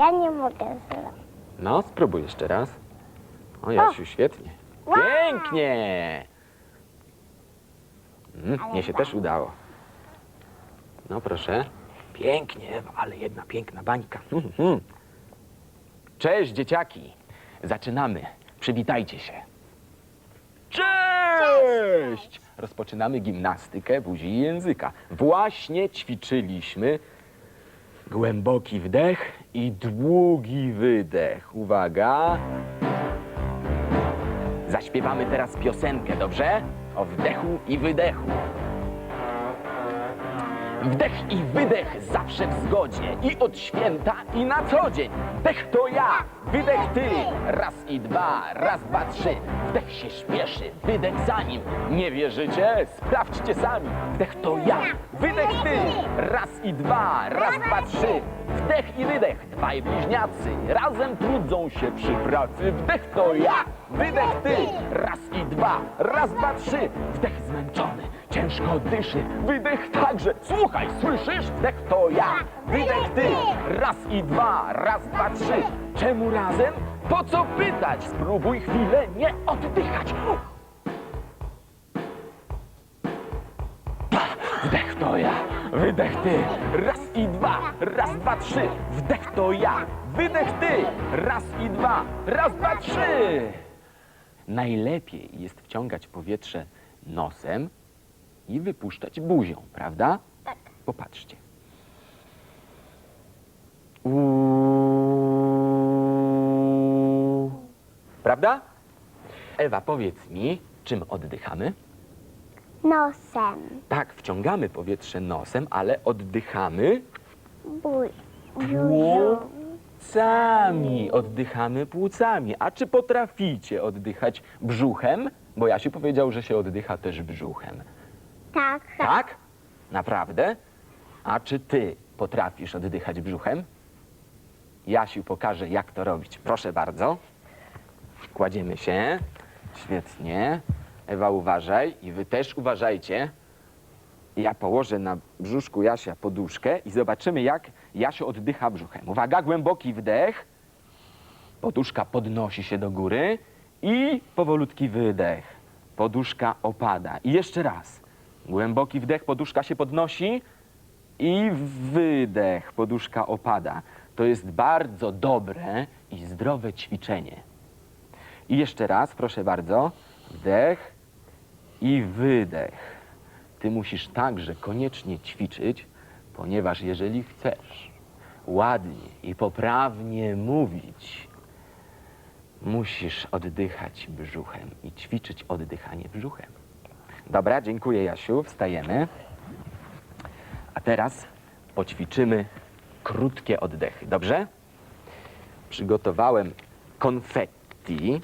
Ja nie mogę zrobić. No, spróbuj jeszcze raz. O, Jasiu, świetnie. Pięknie! Mm, mnie się tak. też udało. No proszę. Pięknie, Ewa, ale jedna piękna bańka. Mhm, mhm. Cześć, dzieciaki. Zaczynamy. Przywitajcie się. Cześć! Rozpoczynamy gimnastykę buzi i języka. Właśnie ćwiczyliśmy głęboki wdech i długi wydech. Uwaga. Zaśpiewamy teraz piosenkę, dobrze? O wdechu i wydechu. Wdech i wydech zawsze w zgodzie i od święta i na co dzień. Wdech to ja, wydech ty. Raz i dwa, raz, dwa, trzy. Wdech się śpieszy, wydech za nim. Nie wierzycie? Sprawdźcie sami. Wdech to ja, wydech ty. Raz i dwa, raz, dwa, trzy. Wdech i wydech, dwaj bliźniacy. Razem trudzą się przy pracy. Wdech to ja, wydech ty. Raz i dwa, raz, dwa, trzy. Wdech zmęczony, ciężko dyszy. Wydech także. Słuchaj, słyszysz? Wdech to ja, wydech ty. Raz i dwa, raz, dwa, trzy. Czemu razem? Po co pytać? Spróbuj chwilę nie oddychać. Wdech to ja, wydech ty, raz i dwa, raz, dwa, trzy. Wdech to ja, wydech ty, raz i dwa, raz, dwa, trzy. Najlepiej jest wciągać powietrze nosem i wypuszczać buzią, prawda? Tak. Popatrzcie. Uuu. Prawda? Ewa, powiedz mi, czym oddychamy? Nosem. Tak, wciągamy powietrze nosem, ale oddychamy Bój. płucami. Oddychamy płucami. A czy potraficie oddychać brzuchem? Bo Jasiu powiedział, że się oddycha też brzuchem. Tak. Tak? Naprawdę? A czy ty potrafisz oddychać brzuchem? Jasiu pokaże, jak to robić. Proszę bardzo. Kładziemy się. Świetnie. Ewa, uważaj. I wy też uważajcie. Ja położę na brzuszku Jasia poduszkę i zobaczymy, jak Jasio oddycha brzuchem. Uwaga, głęboki wdech. Poduszka podnosi się do góry i powolutki wydech. Poduszka opada. I jeszcze raz. Głęboki wdech, poduszka się podnosi i wydech, poduszka opada. To jest bardzo dobre i zdrowe ćwiczenie. I jeszcze raz, proszę bardzo. Wdech i wydech. Ty musisz także koniecznie ćwiczyć, ponieważ jeżeli chcesz ładnie i poprawnie mówić, musisz oddychać brzuchem i ćwiczyć oddychanie brzuchem. Dobra, dziękuję Jasiu, wstajemy. A teraz poćwiczymy krótkie oddechy, dobrze? Przygotowałem konfetti.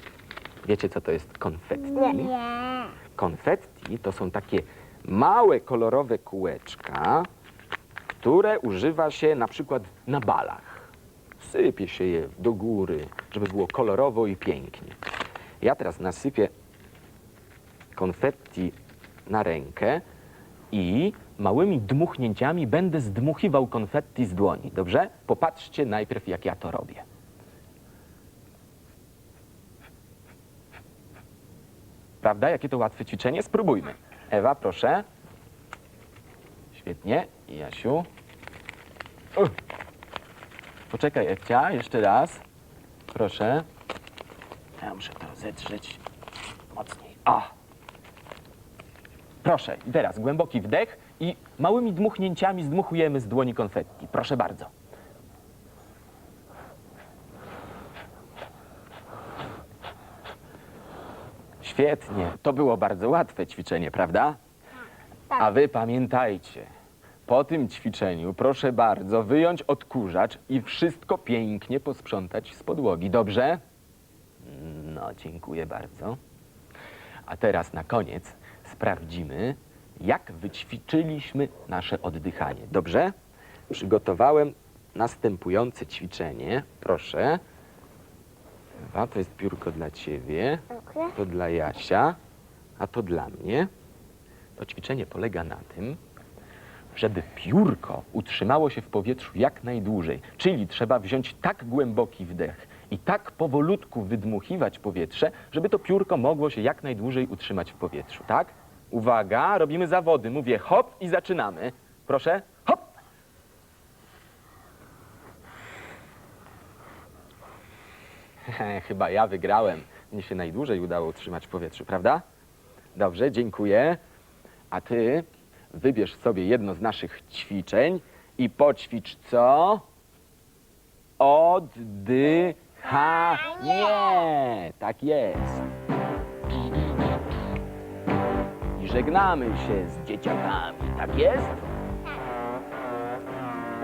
Wiecie, co to jest konfetti? Nie. Konfetti to są takie małe, kolorowe kółeczka, które używa się na przykład na balach. Sypie się je do góry, żeby było kolorowo i pięknie. Ja teraz nasypię konfetti na rękę i małymi dmuchnięciami będę zdmuchiwał konfetti z dłoni. Dobrze? Popatrzcie najpierw, jak ja to robię. Prawda? Jakie to łatwe ćwiczenie? Spróbujmy. Ewa, proszę. Świetnie. Jasiu. Uch. Poczekaj, Ewcia, jeszcze raz. Proszę. Ja muszę to zetrzeć mocniej. O! Proszę, i teraz głęboki wdech i małymi dmuchnięciami zdmuchujemy z dłoni konfetti. Proszę bardzo. Świetnie. To było bardzo łatwe ćwiczenie, prawda? Tak. A wy pamiętajcie, po tym ćwiczeniu proszę bardzo wyjąć odkurzacz i wszystko pięknie posprzątać z podłogi. Dobrze? No, dziękuję bardzo. A teraz na koniec sprawdzimy, jak wyćwiczyliśmy nasze oddychanie. Dobrze? Przygotowałem następujące ćwiczenie. Proszę. Ewa, to jest piórko dla ciebie. To dla Jasia, a to dla mnie. To ćwiczenie polega na tym, Żeby piórko utrzymało się w powietrzu jak najdłużej, czyli trzeba wziąć tak głęboki wdech i tak powolutku wydmuchiwać powietrze, żeby to piórko mogło się jak najdłużej utrzymać w powietrzu, tak? Uwaga, robimy zawody. Mówię hop i zaczynamy. Proszę, hop! Chyba ja wygrałem. Mnie się najdłużej udało utrzymać w powietrzu, prawda? Dobrze, dziękuję. A ty wybierz sobie jedno z naszych ćwiczeń i poćwicz co? Oddychanie. Tak jest. Żegnamy się z dzieciakami. Tak jest?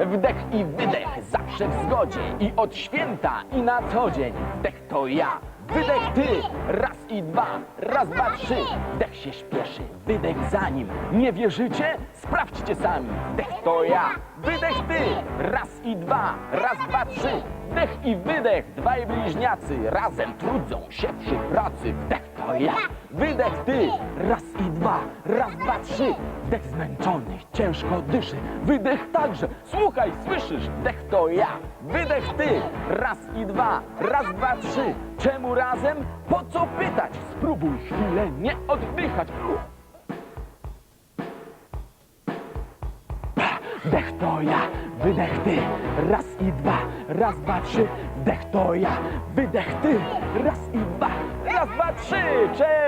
Wdech i wydech zawsze w zgodzie i od święta i na co dzień. Wdech to ja, wydech ty, raz i dwa, raz, dwa, trzy. Wdech się śpieszy, wydech za nim. Nie wierzycie? Sprawdźcie sami. Wdech to ja, wydech ty, raz i dwa, raz, dwa, trzy. Wdech i wydech, dwaj bliźniacy razem trudzą się przy pracy. Wdech to ja, wydech ty, raz i dwa, raz, dwa, trzy. Wdech zmęczony, ciężko dyszy, wydech także. Słuchaj, słyszysz? Wdech to ja, wydech ty, raz i dwa, raz, dwa, trzy. Czemu razem? Po co pytać? Spróbuj chwilę nie oddychać. Wdech to ja, wydech ty, raz i dwa, raz, dwa, trzy. Wdech to ja, wydech ty, raz i dwa, raz, dwa, trzy. Cześć!